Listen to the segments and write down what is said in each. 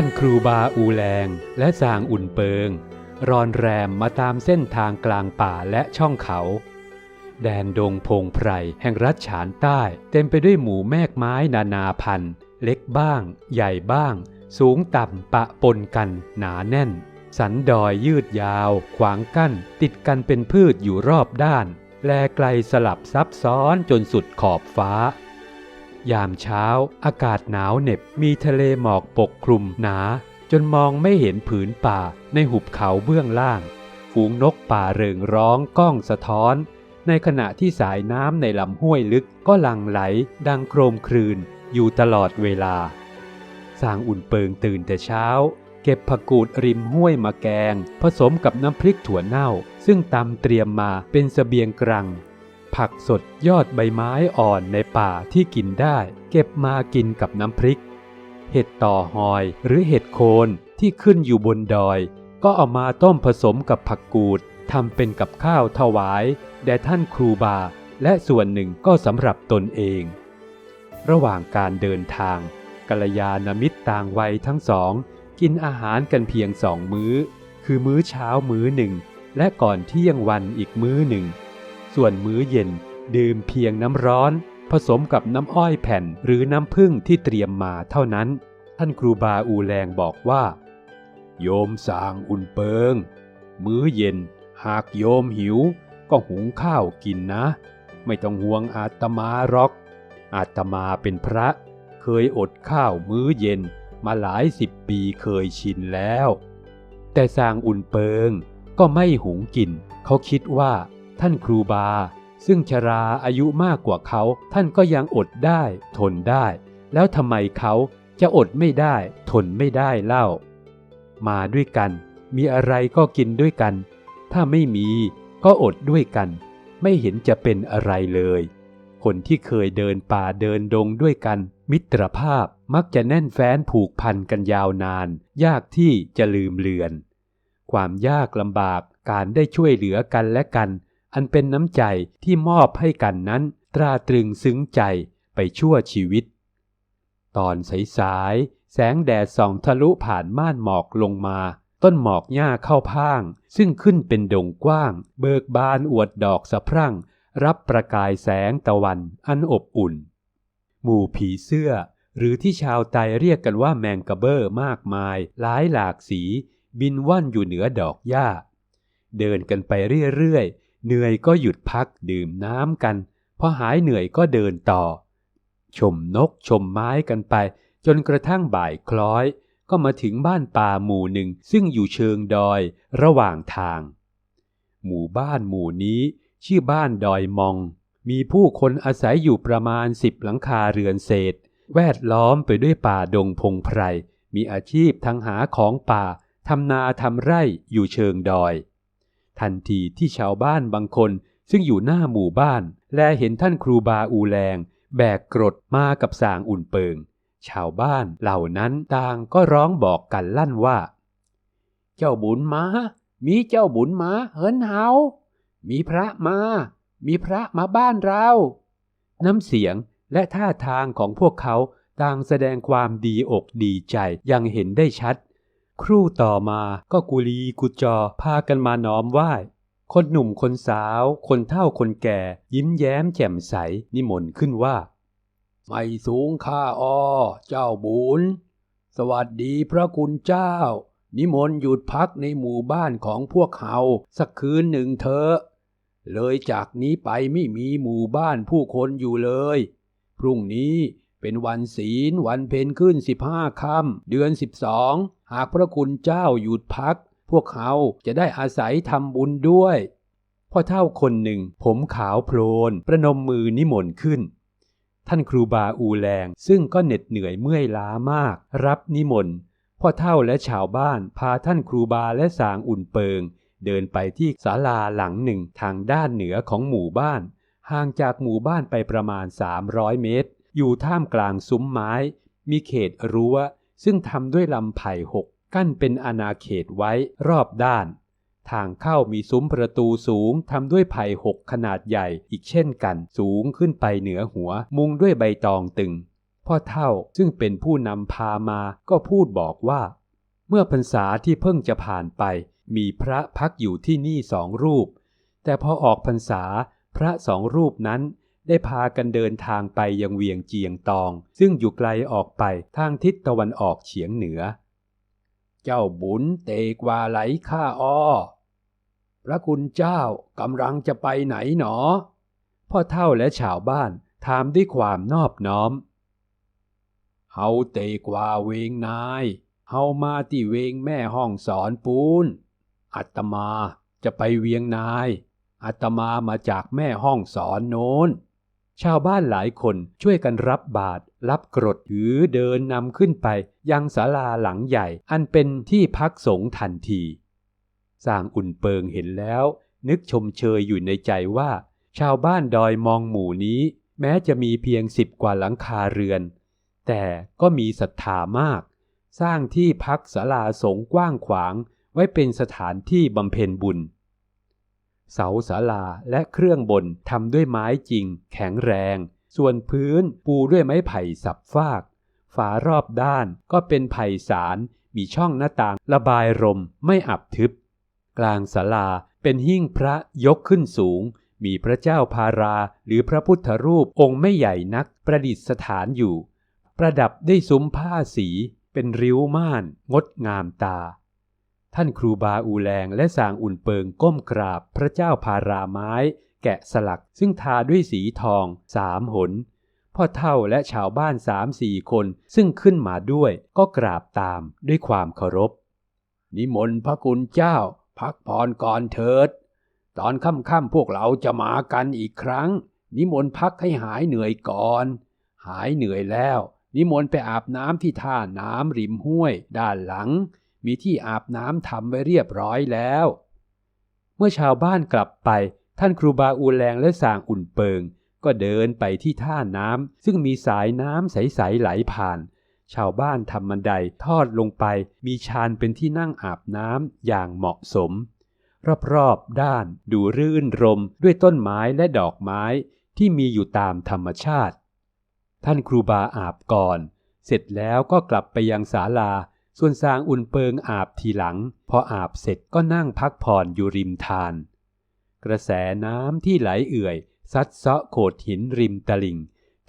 ท่านครูบาอูแลง และสางอุ่นเปิง รอนแรมมาตามเส้นทางกลางป่าและช่องเขา แดนดงพงไพรแห่งรัฐฉานใต้ เต็มไปด้วยหมู่แมกไม้นานาพันธุ์ เล็กบ้าง ใหญ่บ้าง สูงต่ำปะปนกันหนาแน่น สันดอยยืดยาว ขวางกั้น ติดกันเป็นพืชอยู่รอบด้าน แลไกลสลับซับซ้อนจนสุดขอบฟ้า ยามเช้า อากาศหนาวเหน็บมีทะเลหมอกปกคลุมหนา จนมองไม่เห็นผืนป่าในหุบเขาเบื้องล่าง ฝูงนกป่าเริงร้องก้องสะท้อน ในขณะที่สายน้ำในลำห้วยลึกก็หลั่งไหล ดังโครมครืน อยู่ตลอดเวลาสร้างอุ่นเปิงตื่นแต่เช้า เก็บผักกูดริมห้วยมาแกง ผสมกับน้ำพริกถั่วเน่า ซึ่งตำเตรียมมาเป็นสเสบียงกรัง ผักสดยอดใบไม้อ่อนในป่าที่กินได้ เก็บมากินกับน้ำพริก เห็ดต่อหอยหรือเห็ดโคนที่ขึ้นอยู่บนดอย ก็เอามาต้มผสมกับผักกูดทำเป็นกับข้าวถวาย แด่ท่านครูบา และส่วนหนึ่งก็สำหรับตนเอง ระหว่างการเดินทางกัลยาณมิตรต่างวัยทั้งสอง กินอาหารกันเพียงสองมื้อ คือมื้อเช้ามื้อหนึ่ง และก่อนเที่ยงวันอีกมื้อหนึ่ง ส่วนมื้อเย็นดื่มเพียงน้ำร้อน ผสมกับน้ำอ้อยแผ่นหรือน้ำผึ้งที่เตรียมมาเท่านั้น ท่านครูบาอูแลงบอกว่า โยมสางอุ่นเปิง มื้อเย็นหากโยมหิว ก็หุงข้าวกินนะ ไม่ต้องห่วงอาตมาหรอก อาตมาเป็นพระ เคยอดข้าวมื้อเย็นมาหลายสิบปีเคยชินแล้ว แต่สางอุ่นเปิงก็ไม่หุงกิน เขาคิดว่า ท่านครูบา ซึ่งชราอายุมากกว่าเขา ท่านก็ยังอดได้ ทนได้ แล้วทำไมเขาจะอดไม่ได้ ทนไม่ได้เล่า มาด้วยกัน มีอะไรก็กินด้วยกัน ถ้าไม่มีก็อดด้วยกัน ไม่เห็นจะเป็นอะไรเลย คนที่เคยเดินป่าเดินดงด้วยกัน มิตรภาพมักจะแน่นแฟ้นผูกพันกันยาวนาน ยากที่จะลืมเลือน ความยากลำบากการได้ช่วยเหลือกันและกัน อันเป็นน้ำใจที่มอบให้กันนั้น ตราตรึงซึ้งใจไปชั่วชีวิต ตอนสายๆแสงแดดส่องทะลุผ่านม่านหมอกลงมา ต้นหมอกหญ้าเข้าพาง ซึ่งขึ้นเป็นดงกว้าง เบิกบานอวดดอกสะพรั่ง รับประกายแสงตะวันอันอบอุ่น หมู่ผีเสื้อ หรือที่ชาวไตเรียกกันว่าแมงกะเบอร์มากมาย หลายหลากสี บินว่อนอยู่เหนือดอกหญ้า เดินกันไปเรื่อยๆ เหนื่อยก็หยุดพักดื่มน้ำกัน พอหายเหนื่อยก็เดินต่อ ชมนกชมไม้กันไป จนกระทั่งบ่ายคล้อย ก็มาถึงบ้านป่าหมู่หนึ่งซึ่งอยู่เชิงดอยระหว่างทาง หมู่บ้านหมู่นี้ชื่อบ้านดอยมอง มีผู้คนอาศัยอยู่ประมาณสิบหลังคาเรือนเศษ แวดล้อมไปด้วยป่าดงพงไพร มีอาชีพทั้งหาของป่าทำนาทำไร่อยู่เชิงดอย ทันทีที่ชาวบ้านบางคนซึ่งอยู่หน้าหมู่บ้าน และเห็นท่านครูบาอูแลงแบกกรดมากับสางอุ่นเปิง ชาวบ้านเหล่านั้นต่างก็ร้องบอกกันลั่นว่า เจ้าบุญมา มีเจ้าบุญมาเฮินเฮามีพระมา มีพระมาบ้านเรา น้ำเสียงและท่าทางของพวกเขาต่างแสดงความดีอกดีใจอยังเห็นได้ชัด ครู่ต่อมาก็กุลีกุจอพากันมาน้อมไหว้ คนหนุ่มคนสาว คนเฒ่าคนแก่ ยิ้มแย้มแจ่มใสนิมนต์ขึ้นว่า ไม่สูงข้าอ้อเจ้าบุญ สวัสดีพระคุณเจ้า นิมนต์หยุดพักในหมู่บ้านของพวกเขาสักคืนหนึ่งเถอะเลยจากนี้ไปไม่มีหมู่บ้านผู้คนอยู่เลย พรุ่งนี้เป็นวันศีลวันเพ็ญขึ้นสิบห้าค่ำเดือนสิบสอง หากพระคุณเจ้าหยุดพัก พวกเขาจะได้อาศัยทำบุญด้วยพ่อเท่าคนหนึ่ง ผมขาวโพลนประนมมือนิมนต์ขึ้น ท่านครูบาอูแลงซึ่งก็เหน็ดเหนื่อยเมื่อยล้ามาก รับนิมนต์พ่อเท่าและชาวบ้านพาท่านครูบาและสางอุ่นเปิง เดินไปที่ศาลาหลังหนึ่งทางด้านเหนือของหมู่บ้าน ห่างจากหมู่บ้านไปประมาณ 300 เมตร อยู่ท่ามกลางซุ้มไม้ มีเขตรั้ว ซึ่งทำด้วยลำไผ่หกกั้นเป็นอาณาเขตไว้รอบด้าน ทางเข้ามีซุ้มประตูสูงทำด้วยไผ่หกขนาดใหญ่อีกเช่นกัน สูงขึ้นไปเหนือหัว มุงด้วยใบตองตึงพพ่อเท่าซึ่งเป็นผู้นำพามาก็พูดบอกว่า เมื่อพรรษาที่เพิ่งจะผ่านไป มีพระพักอยู่ที่นี่สองรูป แต่พอออกพรรษาพระสองรูปนั้น ได้พากันเดินทางไปยังเวียงเจียงตอง ซึ่งอยู่ไกลออกไปทางทิศตะวันออกเฉียงเหนือ เจ้าบุญเตกว่าไหลข้าอ้อพระคุณเจ้ากำลังจะไปไหนหนอ พ่อเท่าและชาวบ้านถามด้วยความนอบน้อม เฮาเตกว่าเวงนาย เฮามาที่เวงแม่ห้องสอนปูน อัตมาจะไปเวียงนาย อัตมามาจากแม่ห้องสอนโน้น ชาวบ้านหลายคนช่วยกันรับบาตรรับกรดถือเดินนำขึ้นไป ยังศาลาหลังใหญ่ อันเป็นที่พักสงฆ์ทันทีสร้างอุ่นเปิงเห็นแล้ว นึกชมเชยอยู่ในใจว่า ชาวบ้านดอยมองหมู่นี้ แม้จะมีเพียงสิบกว่าหลังคาเรือน แต่ก็มีศรัทธามาก สร้างที่พักศาลาสงฆ์กว้างขวางไว้เป็นสถานที่บำเพ็ญบุญ เสาศาลาและเครื่องบนทำด้วยไม้จริง แข็งแรง ส่วนพื้นปูด้วยไม้ไผ่สับฟาก ฝารอบด้านก็เป็นไผ่สารมีช่องหน้าต่างระบายลมไม่อับทึบ กลางศาลาเป็นหิ้งพระยกขึ้นสูง มีพระเจ้าพาราหรือพระพุทธรูปองค์ไม่ใหญ่นักประดิษฐานอยู่ ประดับด้วยซุ้มผ้าสีเป็นริ้วม่าน งดงามตา ท่านครูบาอูแลงและสางอุ่นเปิงก้มกราบพระเจ้าพาราไม้ แกะสลักซึ่งทาด้วยสีทองสามหน พ่อเท่าและชาวบ้านสามสี่คนซึ่งขึ้นมาด้วยก็กราบตามด้วยความเคารพ นิมนต์พระคุณเจ้า พักผ่อนก่อนเถิด ตอนค่ำๆพวกเราจะมากันอีกครั้ง นิมนต์พักให้หายเหนื่อยก่อน หายเหนื่อยแล้ว นิมนต์ไปอาบน้ำที่ท่าน้ำริมห้วย ด้านหลัง มีที่อาบน้ำทำไว้เรียบร้อยแล้ว เมื่อชาวบ้านกลับไป ท่านครูบาอูแลงและสางอุ่นเปิง ก็เดินไปที่ท่าน้ำซึ่งมีสายน้ำใสๆไหลผ่าน ชาวบ้านทำบันไดทอดลงไป มีชานเป็นที่นั่งอาบน้ำอย่างเหมาะสม รอบๆด้านดูรื่นรมด้วยต้นไม้และดอกไม้ที่มีอยู่ตามธรรมชาติ ท่านครูบาอาบก่อน เสร็จแล้วก็กลับไปยังศาลา ส่วนสางอุ่นเปิงอาบทีหลัง พออาบเสร็จก็นั่งพักผ่อนอยู่ริมทาน กระแสน้ำที่ไหลเอื่อย ซัดเซาะโขดหินริมตลิ่ง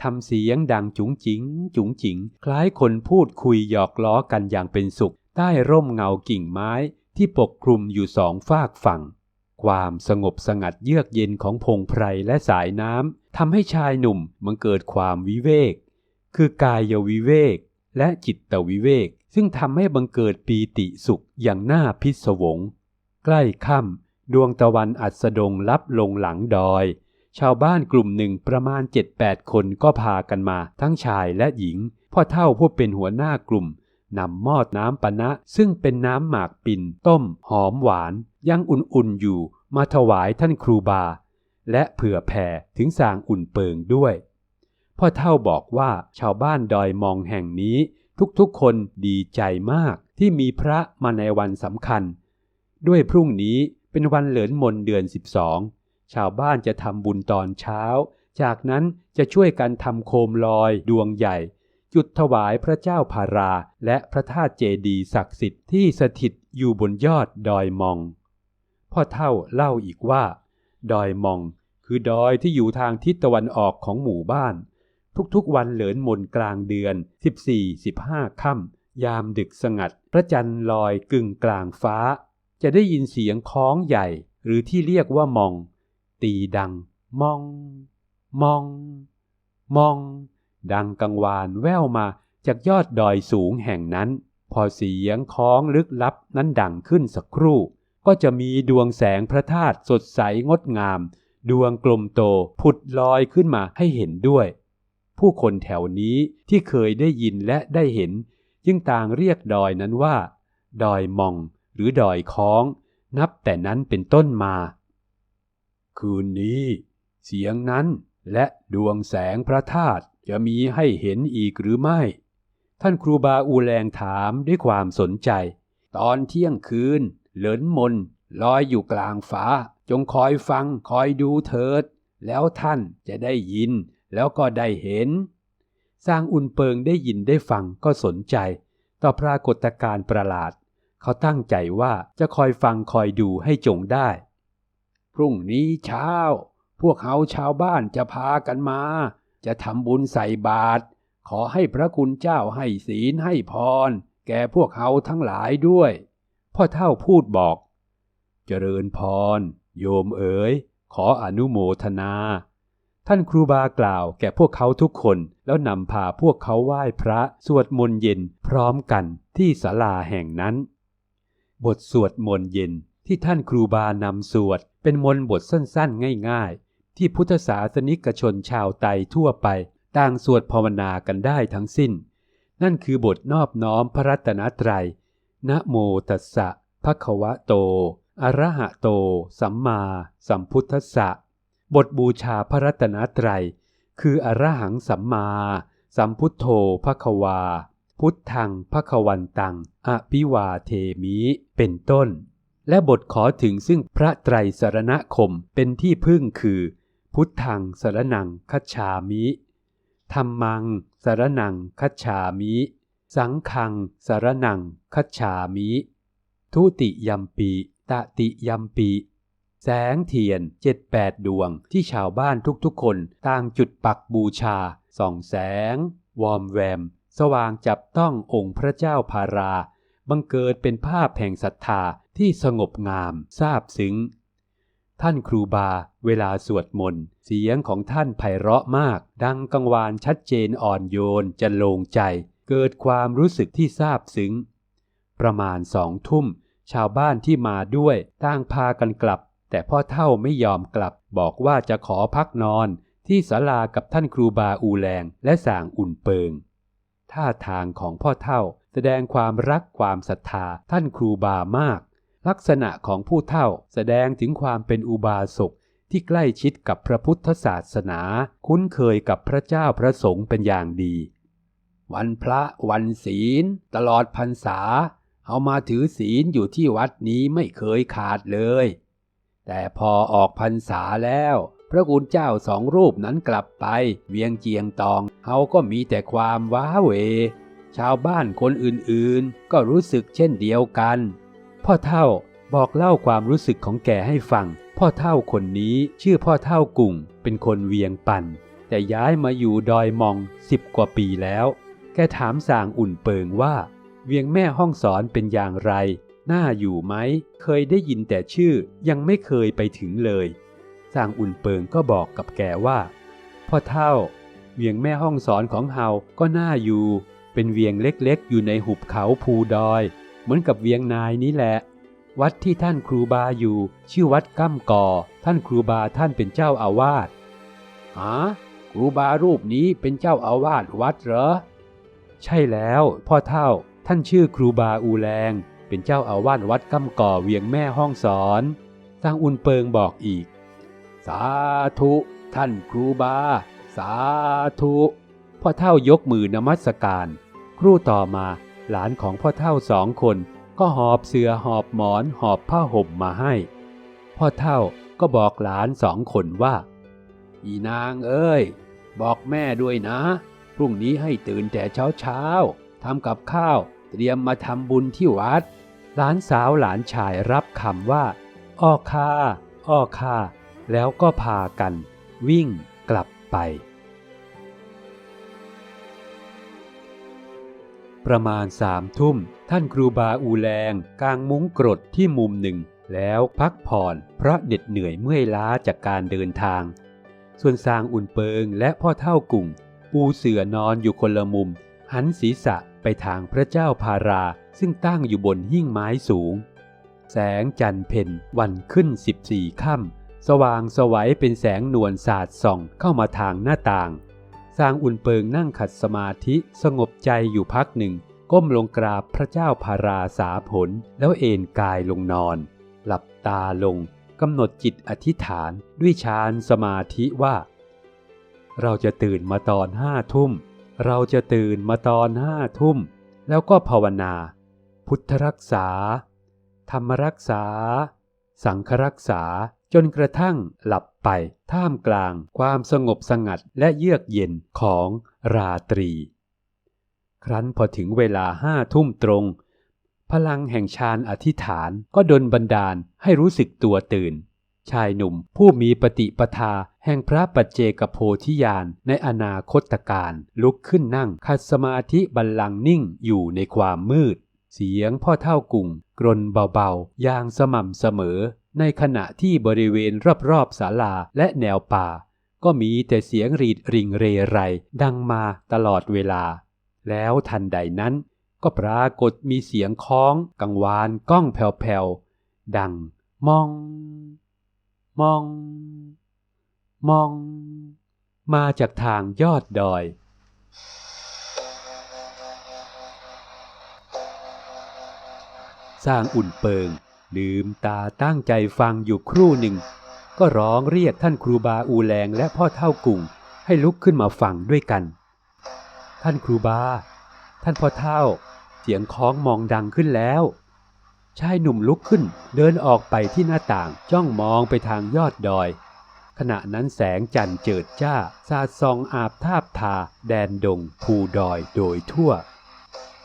ทำเสียงดังจุ๋งจิ๋งจุ๋งจิ๋งคล้ายคนพูดคุยหยอกล้อกันอย่างเป็นสุข ใต้ร่มเงากิ่งไม้ที่ปกคลุมอยู่สองฝากฝั่ง ความสงบสงัดเยือกเย็นของพงไพรและสายน้ำทำให้ชายหนุ่มมันเกิดความวิเวก คือกายวิเวกและจิตวิเวก ซึ่งทำให้บังเกิดปีติสุขอย่างน่าพิศวง ใกล้ค่ำดวงตะวันอัสดงลับลงหลังดอย ชาวบ้านกลุ่มหนึ่งประมาณ 7-8 คนก็พากันมาทั้งชายและหญิง พ่อเท่าผู้เป็นหัวหน้ากลุ่มนำหม้อน้ำปะนะ ซึ่งเป็นน้ำหมากปิ่นต้ม หอมหวาน ยังอุ่นๆอยู่มาถวายท่านครูบา และเผื่อแผ่ถึงสางอุ่นเปิงด้วย พ่อเท่าบอกว่าชาวบ้านดอยมองแห่งนี้ ทุกๆคนดีใจมากที่มีพระมาในวันสำคัญ ด้วยพรุ่งนี้เป็นวันเหลินมนเดือน 12 ชาวบ้านจะทำบุญตอนเช้า จากนั้นจะช่วยกันทำโคมลอยดวงใหญ่ จุดถวายพระเจ้าพาราและพระธาตุเจดีศักดิ์สิทธิ์ที่สถิตอยู่บนยอดดอยมอง พ่อเท่าเล่าอีกว่า ดอยมอง คือดอยที่อยู่ทางทิศตะวันออกของหมู่บ้าน ทุกๆวันเหลินมนกลางเดือน 14-15 ค่ำยามดึกสงัด พระจันทร์ลอยกึ่งกลางฟ้า จะได้ยินเสียงคล้องใหญ่ หรือที่เรียกว่ามอง ตีดัง มอง มอง มอง ดังกังวานแว่วมาจากยอดดอยสูงแห่งนั้น พอเสียงคล้องลึกลับนั้นดังขึ้นสักครู่ ก็จะมีดวงแสงพระธาตุสดใสงดงาม ดวงกลมโตผุดลอยขึ้นมาให้เห็นด้วย ผู้คนแถวนี้ที่เคยได้ยินและได้เห็น จึงต่างเรียกดอยนั้นว่า ดอยมอง หรือดอยค้อง นับแต่นั้นเป็นต้นมา คืนนี้ เสียงนั้นและดวงแสงพระธาตุจะมีให้เห็นอีกหรือไม่ ท่านครูบาอูแลงถามด้วยความสนใจ ตอนเที่ยงคืน เหลินมนลอยอยู่กลางฟ้า จงคอยฟังคอยดูเถิด แล้วท่านจะได้ยิน แล้วก็ได้เห็น สร้างอุนเปิงได้ยินได้ฟังก็สนใจ ต่อปรากฏการณ์ประหลาด เขาตั้งใจว่าจะคอยฟังคอยดูให้จงได้ พรุ่งนี้เช้า พวกเขาชาวบ้านจะพากันมา จะทำบุญใส่บาตรขอให้พระคุณเจ้าให้ศีลให้พร แก่พวกเขาทั้งหลายด้วย พ่อเท่าพูดบอก เจริญพร โยมเอ๋ย ขออนุโมทนา ท่านครูบากล่าวแก่พวกเขาทุกคน แล้วนำพาพวกเขาไหว้พระสวดมนต์เย็นพร้อมกันที่ศาลาแห่งนั้น บทสวดมนต์เย็นที่ท่านครูบานำสวด เป็นมนต์บทสั้นๆ ง่ายๆ ที่พุทธศาสนิกชนชาวไตทั่วไปต่างสวดภาวนากันได้ทั้งสิ้น นั่นคือบทนอบน้อมพระรัตนตรัย นะโมตัสสะภะคะวะโต อะระหะโต สัมมาสัมพุทธัสสะ บทบูชาพระรัตนตรัย คืออรหังสัมมา สัมพุทโธภะควา พุทธังภะควันตังอภิวาเทมิ เป็นต้น และบทขอถึงซึ่งพระไตรสารณคมเป็นที่พึ่งคือ พุทธังสารนังคัจฉามิธรรมังสารนังคัจฉามิ สังฆังสารนังคัจฉามิ ทุติยัมปีตติยัมปี แสงเทียนเจ็ดแปดดวงที่ชาวบ้านทุกๆคนต่างจุดปักบูชา ส่องแสง วอมแวม สว่างจับต้ององค์พระเจ้าพารา บังเกิดเป็นภาพแห่งศรัทธาที่สงบงามซาบซึ้ง ท่านครูบาเวลาสวดมนต์ เสียงของท่านไพเราะมาก ดังกังวานชัดเจนอ่อนโยนจะโลงใจ เกิดความรู้สึกที่ซาบซึ้ง ประมาณสองทุ่ม ชาวบ้านที่มาด้วยต่างพากันกลับ แต่พ่อเท่าไม่ยอมกลับ บอกว่าจะขอพักนอนที่ศาลากับท่านครูบาอูแลงและสางอุ่นเปิง ท่าทางของพ่อเท่าแสดงความรักความศรัทธาท่านครูบามาก ลักษณะของผู้เท่าแสดงถึงความเป็นอุบาสกที่ใกล้ชิดกับพระพุทธศาสนา คุ้นเคยกับพระเจ้าพระสงฆ์เป็นอย่างดี วันพระวันศีล ตลอดพรรษา เอามาถือศีลอยู่ที่วัดนี้ไม่เคยขาดเลย แต่พอออกพรรษาแล้ว พระคุณเจ้าสองรูปนั้นกลับไป เวียงเจียงตองเขาก็มีแต่ความว้าเหวชาวบ้านคนอื่นๆ ก็รู้สึกเช่นเดียวกัน พ่อเท่าบอกเล่าความรู้สึกของแกให้ฟัง พ่อเท่าคนนี้ชื่อพ่อเท่ากุ่ง เป็นคนเวียงปัน แต่ย้ายมาอยู่ดอยมองสิบกว่าปีแล้ว แกถามสางอุ่นเปิงว่า เวียงแม่ห้องสอนเป็นอย่างไร น่าอยู่ไหม เคยได้ยินแต่ชื่อยังไม่เคยไปถึงเลยสางอุ่นเปิงก็บอกกับแกว่าพ่อเท่า เวียงแม่ห้องสอนของเฮาก็น่าอยู่ เป็นเวียงเล็กๆ อยู่ในหุบเขาภูดอย เหมือนกับเวียงนายนี้แหละ วัดที่ท่านครูบาอยู่ ชื่อวัดก้ำก่อ ท่านครูบาท่านเป็นเจ้าอาวาสฮะครูบารูปนี้เป็นเจ้าอาวาสวัดเหรอ ใช่แล้ว พ่อเท่าท่านชื่อครูบาอูแลง เป็นเจ้าอาวาสวัดก้ำก่อเวียงแม่ห้องสอนสร้างอุนเปิงบอกอีก สาธุ ท่านครูบา สาธุพ่อเท่ายกมือนมัสการ ครู่ต่อมาหลานของพ่อเท่าสองคน ก็หอบเสือหอบหมอนหอบผ้าห่มมาให้ พ่อเท่าก็บอกหลานสองคนว่า อีนางเอ้ย บอกแม่ด้วยนะ พรุ่งนี้ให้ตื่นแต่เช้าเช้าทำกับข้าว เตรียมมาทำบุญที่วัด หลานสาวหลานชายรับคำว่าอ้อค่าอ้อค่าแล้วก็พากัน วิ่งกลับไป ประมาณสามทุ่ม ท่านครูบาอูแลงกางมุ้งกรดที่มุมหนึ่ง แล้วพักผ่อนเพราะเด็ดเหนื่อยเมื่อยล้าจากการเดินทาง ส่วนสางอุ่นเปิงและพ่อเท่ากุ่ง ปูเสือนอนอยู่คนละมุม หันศีรษะ ไปทางพระเจ้าพาราซึ่งตั้งอยู่บนหิ้งไม้สูง แสงจันทร์เพ็ญวันขึ้นสิบสี่ค่ำสว่างสวัยเป็นแสงนวลสาดส่องเข้ามาทางหน้าต่าง สร้างอุ่นเปิงนั่งขัดสมาธิสงบใจอยู่พักหนึ่ง ก้มลงกราบพระเจ้าพาราสาผลแล้วเอนกายลงนอน หลับตาลงกำหนดจิตอธิษฐานด้วยฌานสมาธิว่า เราจะตื่นมาตอนห้าทุ่ม เราจะตื่นมาตอนห้าทุ่ม แล้วก็ภาวนา พุทธรักษา ธรรมรักษา สังฆรักษาจนกระทั่งหลับไปท่ามกลางความสงบสงัดและเยือกเย็นของราตรี ครั้นพอถึงเวลาห้าทุ่มตรง พลังแห่งฌานอธิษฐานก็ดลบันดาลให้รู้สึกตัวตื่น ชายหนุ่มผู้มีปฏิปทา แห่งพระปัจเจกโพธิญาณในอนาคตการลุกขึ้นนั่งคัดสมาธิบัลลังก์นิ่งอยู่ในความมืด เสียงพ่อเท่ากุ่งกรนเบาๆ อย่างสม่ำเสมอ ในขณะที่บริเวณรอบๆศาลาและแนวป่า ก็มีแต่เสียงรีดริงเรไรดังมาตลอดเวลา แล้วทันใดนั้น ก็ปรากฏมีเสียงคล้องกังวานก้องแผ่วๆดัง มอง มอง มอง มาจากทางยอดดอย สร้างอุ่นเปิง ลืมตาตั้งใจฟังอยู่ครู่หนึ่ง ก็ร้องเรียกท่านครูบาอูแลงและพ่อเท่ากุ่งให้ลุกขึ้นมาฟังด้วยกัน ท่านครูบา ท่านพ่อเท่า เสียงคล้องมองดังขึ้นแล้วชายหนุ่มลุกขึ้นเดินออกไปที่หน้าต่างจ้องมองไปทางยอดดอย ขณะนั้นแสงจันทร์เจิดจ้า สาดส่องอาบทาบทา แดนดง ภูดอยโดยทั่ว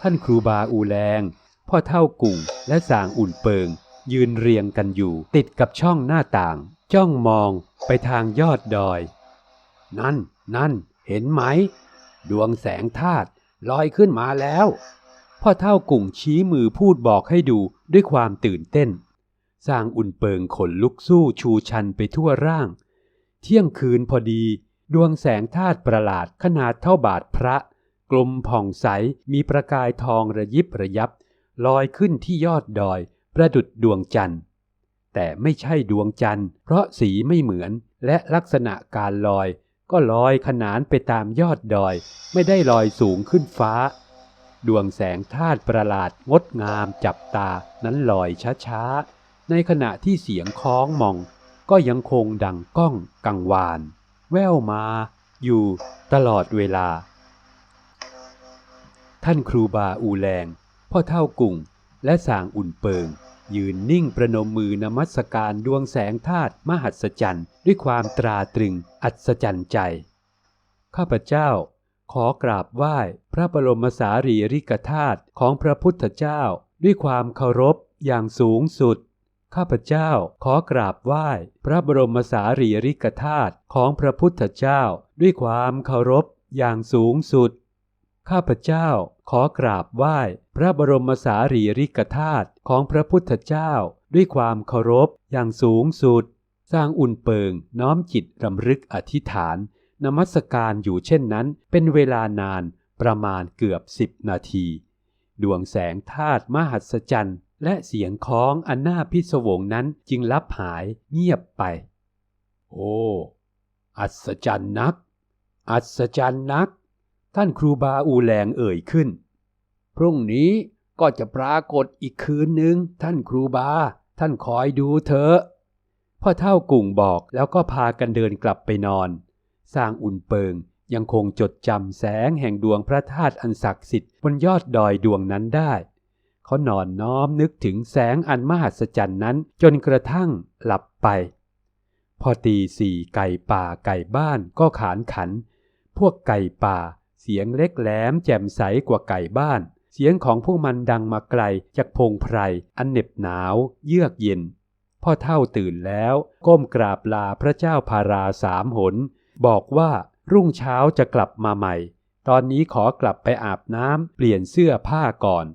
ท่านครูบาอูแลงพ่อเท่ากุ่งและสางอุ่นเปิง ยืนเรียงกันอยู่ ติดกับช่องหน้าต่าง จ้องมองไปทางยอดดอย นั่น นั่น เห็นไหม ดวงแสงธาตุลอยขึ้นมาแล้ว พ่อเท่ากุ่งชี้มือพูดบอกให้ดูด้วยความตื่นเต้นสร้างอุ่นเปิงขนลุกสู้ชูชันไปทั่วร่าง เที่ยงคืนพอดี ดวงแสงธาตุประหลาดขนาดเท่าบาทพระ กลมผ่องใสมีประกายทองระยิบระยับ ลอยขึ้นที่ยอดดอย ประดุดดวงจันทร์ แต่ไม่ใช่ดวงจันทร์ เพราะสีไม่เหมือนและลักษณะการลอย ก็ลอยขนานไปตามยอดดอย ไม่ได้ลอยสูงขึ้นฟ้า ดวงแสงธาตุประหลาดงดงามจับตานั้นลอยช้าๆในขณะที่เสียงคล้องมอง ก็ยังคงดังก้องกังวาน แว่วมาอยู่ตลอดเวลา ท่านครูบาอูแลงพ่อเท่ากุ่งและสางอุ่นเปิง ยืนนิ่งประนมมือนมัสการดวงแสงธาตุมหัศจรรย์ ด้วยความตราตรึงอัศจรรย์ใจ ข้าพเจ้าขอกราบไหว้พระบรมสารีริกธาตุของพระพุทธเจ้า ด้วยความเคารพอย่างสูงสุด ข้าพเจ้าขอกราบไหว้พระบรมสารีริกธาตุของพระพุทธเจ้าด้วยความเคารพอย่างสูงสุด ข้าพเจ้าขอกราบไหว้พระบรมสารีริกธาตุของพระพุทธเจ้าด้วยความเคารพอย่างสูงสุด สร้างอุ่นเปิงน้อมจิตรำลึกอธิษฐาน นมัสการอยู่เช่นนั้นเป็นเวลานานประมาณเกือบสิบนาที ดวงแสงธาตุมหัศจรรย์ และเสียงคล้องอันน่าพิศวงนั้นจึงลับหายเงียบไป โอ้ อัศจรรย์นัก อัศจรรย์นัก ท่านครูบาอูแลงเอ่ยขึ้น พรุ่งนี้ก็จะปรากฏอีกคืนหนึ่งท่านครูบา ท่านคอยดูเถอะพ่อเท่ากุ่งบอกแล้วก็พากันเดินกลับไปนอน สร้างอุ่นเปิงยังคงจดจำแสงแห่งดวงพระธาตุอันศักดิ์สิทธิ์บนยอดดอยดวงนั้นได้ เขานอนน้อมนึกถึงแสงอันมหัศจรรย์นั้นจนกระทั่งหลับไป พอตีสี่ไก่ป่าไก่บ้านก็ขานขัน พวกไก่ป่า เสียงเล็กแหลมแจ่มใสกว่าไก่บ้าน เสียงของพวกมันดังมาไกลจากพงไพรอันเหน็บหนาวเยือกเย็น พ่อเท่าตื่นแล้ว ก้มกราบลาพระเจ้าพาราสามหน บอกว่ารุ่งเช้าจะกลับมาใหม่ ตอนนี้ขอกลับไปอาบน้ำเปลี่ยนเสื้อผ้าก่อน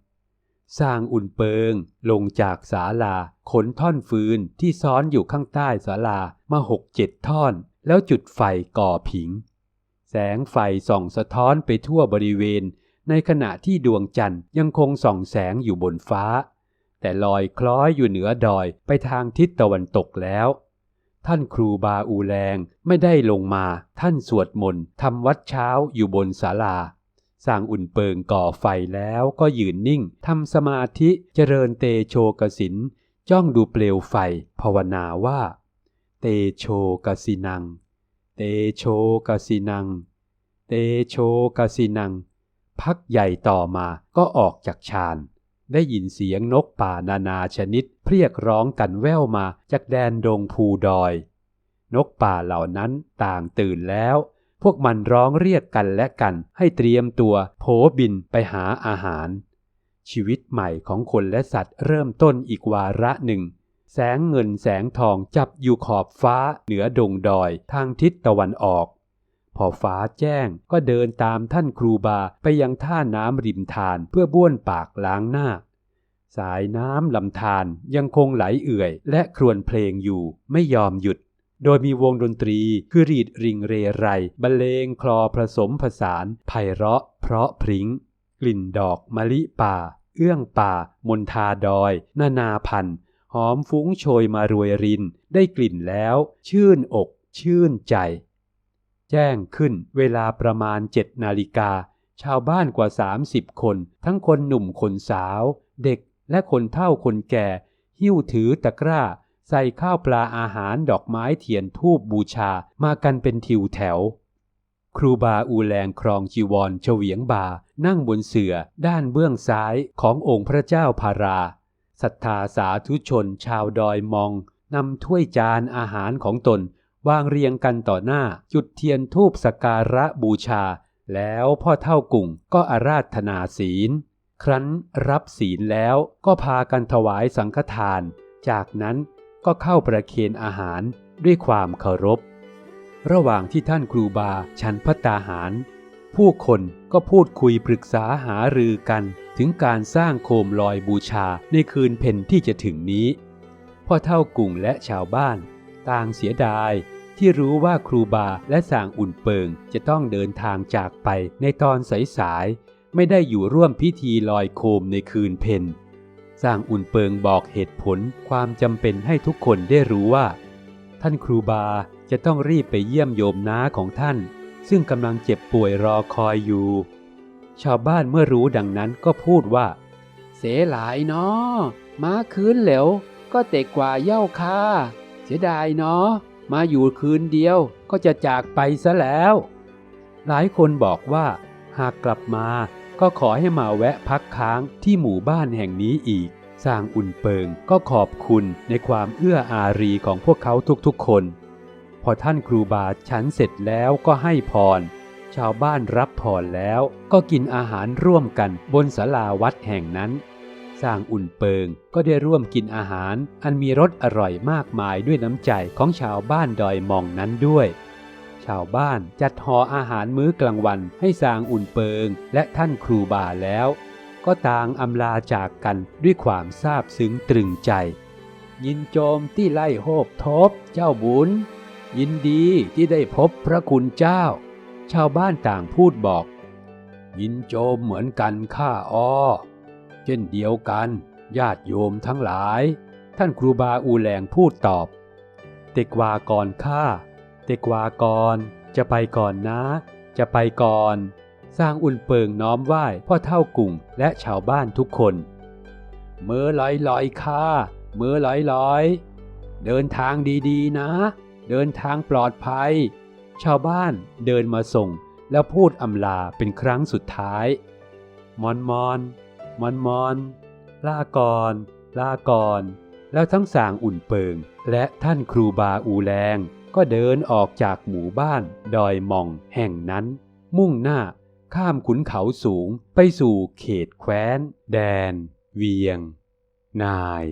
สร้างอุ่นเปิง ลงจากศาลา ขนท่อนฟืนที่ซ้อนอยู่ข้างใต้ศาลามาหกเจ็ดท่อน แล้วจุดไฟก่อผิง แสงไฟส่องสะท้อนไปทั่วบริเวณ ในขณะที่ดวงจันทร์ยังคงส่องแสงอยู่บนฟ้า แต่ลอยคล้อยอยู่เหนือดอยไปทางทิศตะวันตกแล้ว ท่านครูบาอูแลงไม่ได้ลงมา ท่านสวดมนต์ทำวัดเช้าอยู่บนศาลา สร้างอุ่นเปิงก่อไฟแล้วก็ยืนนิ่งทำสมาธิเจริญเตโชกสินจ้องดูเปลวไฟภาวนาว่า เตโชกสินัง เตโชกสินัง เตโชกสินัง พักใหญ่ต่อมาก็ออกจากฌานได้ยินเสียงนกป่านานาชนิดเรียกร้องกันแว่วมาจากแดนดงภูดอย นกป่าเหล่านั้นต่างตื่นแล้ว พวกมันร้องเรียกกันและกันให้เตรียมตัวโผบินไปหาอาหาร ชีวิตใหม่ของคนและสัตว์เริ่มต้นอีกวาระหนึ่ง แสงเงินแสงทองจับอยู่ขอบฟ้าเหนือดงดอยทางทิศตะวันออก พอฟ้าแจ้งก็เดินตามท่านครูบาไปยังท่าน้ำริมทานเพื่อบ้วนปากล้างหน้า สายน้ำลำธารยังคงไหลเอื่อยและครวญเพลงอยู่ไม่ยอมหยุด โดยมีวงดนตรีคือรีดริงเรไรบรรเลงคลอผสมผสานไพเราะ เพราะพริ้ง กลิ่นดอกมะลิป่า เอื้องป่า มนทาดอย นานาพันธุ์หอมฟุ้งโชยมารวยริน ได้กลิ่นแล้ว ชื่นอก ชื่นใจ แจ้งขึ้นเวลาประมาณเจ็ดนาฬิกา ชาวบ้านกว่าสามสิบคน ทั้งคนหนุ่มคนสาว เด็กและคนเฒ่าคนแก่ หิ้วถือตะกร้า ใส่ข้าวปลาอาหารดอกไม้เทียนทูบบูชามากันเป็นทิวแถว ครูบาอูแลงครองจีวรเฉวียงบา นั่งบนเสื่อด้านเบื้องซ้ายขององค์พระเจ้าพาราศรัทธาสาธุชนชาวดอยมองนำถ้วยจานอาหารของตน วางเรียงกันต่อหน้าจุดเทียนทูบสกการะบูชา แล้วพ่อเท่ากุ่งก็อาราธนาศีล ครั้นรับศีลแล้วก็พากันถวายสังฆทาน จากนั้น ก็เข้าประเคนอาหารด้วยความเคารพ ระหว่างที่ท่านครูบาฉันพัตตาหาร ผู้คนก็พูดคุยปรึกษาหารือกันถึงการสร้างโคมลอยบูชาในคืนเพ็ญที่จะถึงนี้ พ่อเท่ากุ่งและชาวบ้าน ต่างเสียดายที่รู้ว่าครูบาและสางอุ่นเปิงจะต้องเดินทางจากไปในตอนสายๆไม่ได้อยู่ร่วมพิธีลอยโคมในคืนเพ็ญ สร้างอุ่นเปิงบอกเหตุผลความจำเป็นให้ทุกคนได้รู้ว่า ท่านครูบาจะต้องรีบไปเยี่ยมโยมน้าของท่าน ซึ่งกำลังเจ็บป่วยรอคอยอยู่ ชาวบ้านเมื่อรู้ดังนั้นก็พูดว่า เสหลายเนาะมาคืนเหลวก็เตกกว่าเย่าค่าเสียดายเนาะมาอยู่คืนเดียวก็จะจากไปซะแล้ว หลายคนบอกว่า หากกลับมา ก็ขอให้มาแวะพักค้างที่หมู่บ้านแห่งนี้อีก สร้างอุ่นเปิงก็ขอบคุณในความเอื้ออารีของพวกเขาทุกๆคน พอท่านครูบาฉันเสร็จแล้วก็ให้พร ชาวบ้านรับพรแล้วก็กินอาหารร่วมกันบนศาลาวัดแห่งนั้น สร้างอุ่นเปิงก็ได้ร่วมกินอาหารอันมีรสอร่อยมากมายด้วยน้ำใจของชาวบ้านดอยมองนั้นด้วยาวบ้าน จัดห่ออาหารมื้อกลางวันให้สางอุ่นเปิง และท่านครูบาแล้ว ก็ต่างอำลาจากกันด้วยความซาบซึ้งตรึงใจ ยินโจมที่ไล่โหบทบเจ้าบุญ ยินดีที่ได้พบพระคุณเจ้า ชาวบ้านต่างพูดบอก ยินโจมเหมือนกันข้าอ้อเช่นเดียวกันญาติโยมทั้งหลาย ท่านครูบาอูแหลงพูดตอบเตกวาก่อนข้า เตกวาก่อน จะไปก่อนนะ จะไปก่อน สร้างอุ่นเปิงน้อมไหว้พ่อเท่ากุ่งและชาวบ้านทุกคน เมื่อลอยลอยข้าเมื่อลอยลอย เดินทางดีๆนะ เดินทางปลอดภัย ชาวบ้านเดินมาส่งแล้วพูดอำลาเป็นครั้งสุดท้าย มอนมอน มอนมอนลาก่อนลาก่อน แล้วทั้งสางอุ่นเปิง และท่านครูบาอูแลง ก็เดินออกจากหมู่บ้านดอยมองแห่งนั้น มุ่งหน้าข้ามขุนเขาสูงไปสู่เขตแคว้น แดน เวียง นาย